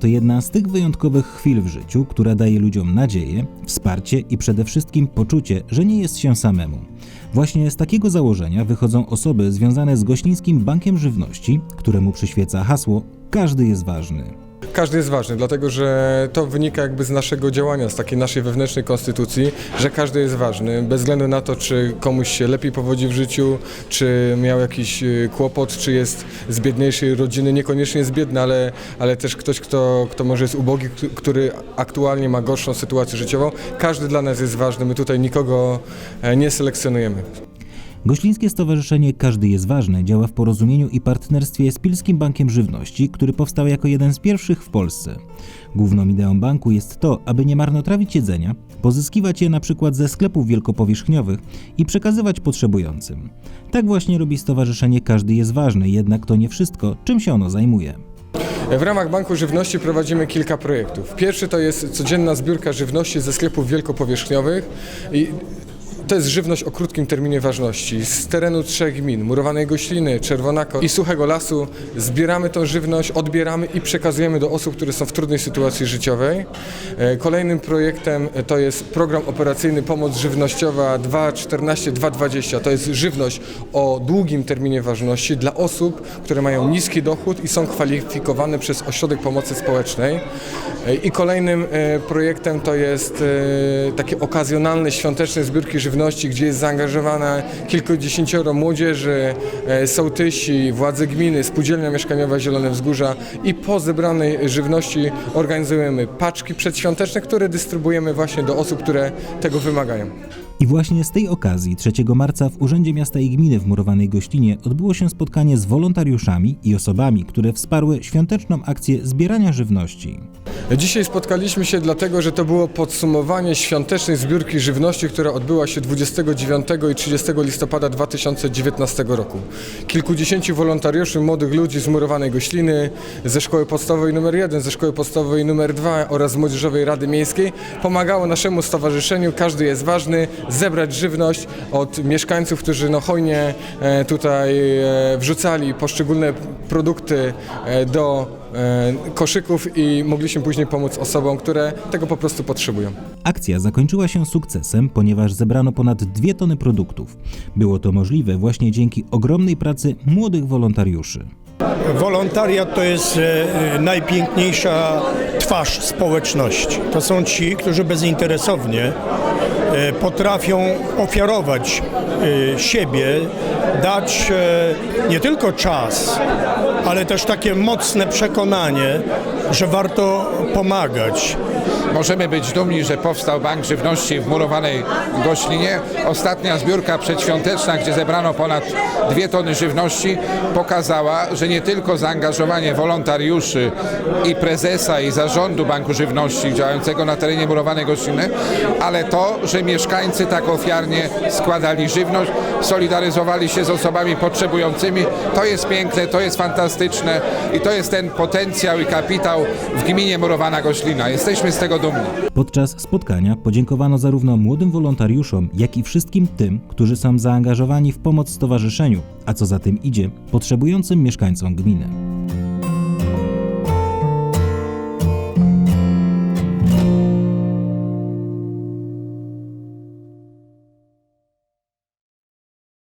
to jedna z tych wyjątkowych chwil w życiu, która daje ludziom nadzieję, wsparcie i przede wszystkim poczucie, że nie jest się samemu. Właśnie z takiego założenia wychodzą osoby związane z Goślińskim Bankiem Żywności, któremu przyświeca hasło Każdy jest ważny. Każdy jest ważny, dlatego że to wynika jakby z naszego działania, z takiej naszej wewnętrznej konstytucji, że każdy jest ważny, bez względu na to, czy komuś się lepiej powodzi w życiu, czy miał jakiś y, kłopot, czy jest z biedniejszej rodziny, niekoniecznie jest biedny, ale, ale też ktoś, kto, kto może jest ubogi, który aktualnie ma gorszą sytuację życiową. Każdy dla nas jest ważny, my tutaj nikogo e, nie selekcjonujemy. Goślińskie Stowarzyszenie Każdy jest Ważny działa w porozumieniu i partnerstwie z Pilskim Bankiem Żywności, który powstał jako jeden z pierwszych w Polsce. Główną ideą banku jest to, aby nie marnotrawić jedzenia, pozyskiwać je na przykład ze sklepów wielkopowierzchniowych i przekazywać potrzebującym. Tak właśnie robi Stowarzyszenie Każdy jest Ważny, jednak to nie wszystko, czym się ono zajmuje. W ramach Banku Żywności prowadzimy kilka projektów. Pierwszy to jest codzienna zbiórka żywności ze sklepów wielkopowierzchniowych. I to jest żywność o krótkim terminie ważności. Z terenu trzech gmin, Murowanej Gośliny, Czerwonako i Suchego Lasu zbieramy tą żywność, odbieramy i przekazujemy do osób, które są w trudnej sytuacji życiowej. E, Kolejnym projektem to jest program operacyjny Pomoc Żywnościowa 2.14.2.20. To jest żywność o długim terminie ważności dla osób, które mają niski dochód i są kwalifikowane przez Ośrodek Pomocy Społecznej. E, I kolejnym e, projektem to jest takie okazjonalne świąteczne zbiórki żywności, gdzie jest zaangażowane kilkudziesięcioro młodzieży, e, sołtysi, władze gminy, spółdzielnia mieszkaniowa Zielone Wzgórza i po zebranej żywności organizujemy paczki przedświąteczne, które dystrybuujemy właśnie do osób, które tego wymagają. I właśnie z tej okazji 3 marca w Urzędzie Miasta i Gminy w Murowanej Gościnie odbyło się spotkanie z wolontariuszami i osobami, które wsparły świąteczną akcję zbierania żywności. Dzisiaj spotkaliśmy się dlatego, że to było podsumowanie świątecznej zbiórki żywności, która odbyła się 29 i 30 listopada 2019 roku. Kilkudziesięciu wolontariuszy, młodych ludzi z Murowanej Gośliny, ze Szkoły Podstawowej nr 1, ze Szkoły Podstawowej nr 2 oraz Młodzieżowej Rady Miejskiej pomagało naszemu stowarzyszeniu, każdy jest ważny, zebrać żywność od mieszkańców, którzy no hojnie e, tutaj e, wrzucali poszczególne produkty e, do koszyków i mogliśmy później pomóc osobom, które tego po prostu potrzebują. Akcja zakończyła się sukcesem, ponieważ zebrano ponad 2 tony produktów. Było to możliwe właśnie dzięki ogromnej pracy młodych wolontariuszy. Wolontariat to jest e, e, najpiękniejsza twarz społeczności. To są ci, którzy bezinteresownie e, potrafią ofiarować e, siebie, dać e, nie tylko czas, ale też takie mocne przekonanie, że warto pomagać. Możemy być dumni, że powstał Bank Żywności w murowanej Goślinie. Ostatnia zbiórka przedświąteczna, gdzie zebrano ponad dwie tony żywności, pokazała, że nie tylko zaangażowanie wolontariuszy i prezesa i zarządu Banku Żywności działającego na terenie murowanej Gośliny, ale to, że mieszkańcy tak ofiarnie składali żywność, solidaryzowali się z osobami potrzebującymi. To jest piękne, to jest fantastyczne i to jest ten potencjał i kapitał w gminie Murowana Goślina. Jesteśmy z tego dumni. Podczas spotkania podziękowano zarówno młodym wolontariuszom, jak i wszystkim tym, którzy są zaangażowani w pomoc stowarzyszeniu, a co za tym idzie, potrzebującym mieszkańcom gminy.